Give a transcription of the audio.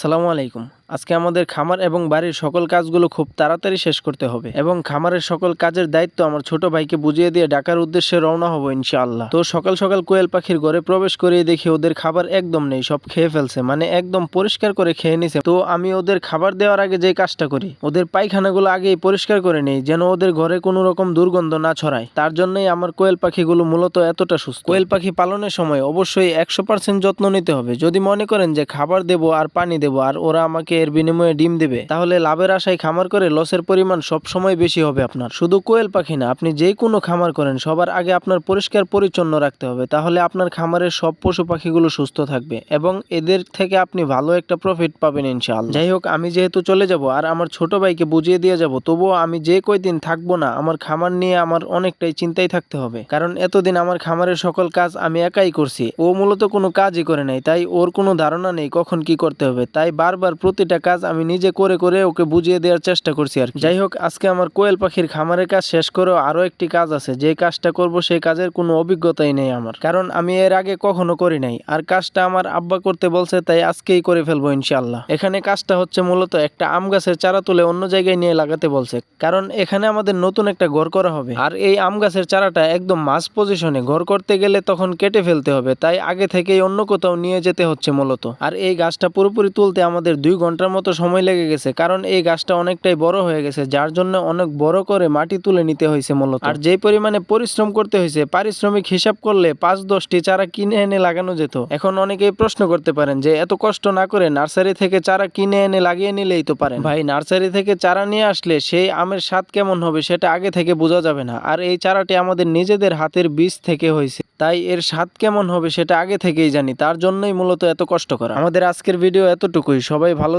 সালামু আলাইকুম। আজকে আমাদের খামার এবং বাড়ির সকল কাজগুলো খুব তাড়াতাড়ি শেষ করতে হবে এবং খামারের সকল কাজের দায়িত্ব আমার ছোট ভাইকে বুঝিয়ে দিয়ে ডাকার উদ্দেশ্যে রওনা হব ইনশাআল্লাহ। তো সকাল সকাল কোয়েল পাখির ঘরে প্রবেশ করিয়ে দেখি ওদের খাবার একদম নেই, সব খেয়ে ফেলছে মানে একদম পরিষ্কার করে খেয়ে নিছে। তো আমি ওদের খাবার দেওয়ার আগে যে কাজটা করি, ওদের পায়খানাগুলো আগেই পরিষ্কার করে নেই, যেন ওদের ঘরে কোনো রকম দুর্গন্ধ না ছড়ায়। তার জন্যই আমার কোয়েল পাখিগুলো মূলত এতটা সুস্থ। কোয়েল পাখি পালনের সময় অবশ্যই একশো পার্সেন্ট যত্ন নিতে হবে। যদি মনে করেন যে খাবার দেবো আর পানি দেবো, আর ওরা আমাকে এর বিনিময়ে ডিম দেবে। তাহলে লাভের আশায় খামার করে লসের পরিমাণ সব সময় বেশি হবে আপনার। শুধু কোয়েল পাখি না, আপনি যে কোনো খামার করেন, সবার আগে আপনার পরিষ্কার পরিচ্ছন্ন রাখতে হবে। তাহলে আপনার খামারের সব পশু পাখিগুলো সুস্থ থাকবে এবং এদের থেকে আপনি ভালো একটা প্রফিট পাবেন ইনশাআল্লাহ। যাই হোক, আমি যেহেতু চলে যাব আর আমার ছোট ভাইকে বুঝিয়ে দিয়ে যাব, তবুও আমি যে কয়দিন থাকব না, আমার খামার নিয়ে আমার অনেকটাই চিন্তায় থাকতে হবে। কারণ এতদিন আমার খামারের সকল কাজ আমি একাই করছি। ও মূলত কোনো কাজই করে নাই, তাই ওর কোনো ধারণা নেই কখন কি করতে হবে। তাই বারবার প্রতিটা কাজ আমি নিজে করে করে ওকে বুঝিয়ে দেওয়ার চেষ্টা করছি আর যাই হোক, আজকে আমার কোয়েল পাখির খামারের কাজ শেষ করেও আরও একটি কাজ আছে। যে কাজটা করব সেই কাজের কোনো অভিজ্ঞতাই নেই আমার। কারণ আমি এর আগে কখনো করি নাই। আর কাজটা আমার আব্বা করতে বলছে, তাই আজকেই করে ফেলব ইনশাল্লাহ এখানে কাজটা হচ্ছে মূলত একটা আম গাছের চারা তুলে অন্য জায়গায় নিয়ে লাগাতে বলছে। কারণ এখানে আমাদের নতুন একটা ঘর করা হবে। আর এই আম গাছের চারাটা একদম মাঝ পজিশনে ঘর করতে গেলে তখন কেটে ফেলতে হবে। তাই আগে থেকেই অন্য কোথাও নিয়ে যেতে হচ্ছে মূলত। আর এই গাছটা পুরোপুরি তুলতে আমাদের দুই ঘণ্টার মতো সময় লেগে গেছে, কারণ এই গাছটা অনেকটাই বড় হয়ে গেছে, যার জন্য অনেক বড় করে মাটি তুলে নিতে হয়েছে মূলত। আর যে পরিমাণে পরিশ্রম করতে হয়েছে, পারিশ্রমিক হিসাব করলে পাঁচ দশটি চারা কিনে এনে লাগানো যেত। এখন অনেকেই প্রশ্ন করতে পারেন যে, এত কষ্ট না করে নার্সারি থেকে চারা কিনে এনে লাগিয়ে নিলেই তো পারেন। ভাই, নার্সারি থেকে চারা নিয়ে আসলে সেই আমের স্বাদ কেমন হবে সেটা আগে থেকে বোঝা যাবে না। আর এই চারাটি আমাদের নিজেদের হাতের বীজ থেকে হয়েছে। তাই এর স্বাদ কেমন হবে সেটা আগে থেকেই জানি, তার জন্যই মূলত এত কষ্ট করা। আমাদের আজকের ভিডিও এতটুকুই। সবাই ভালো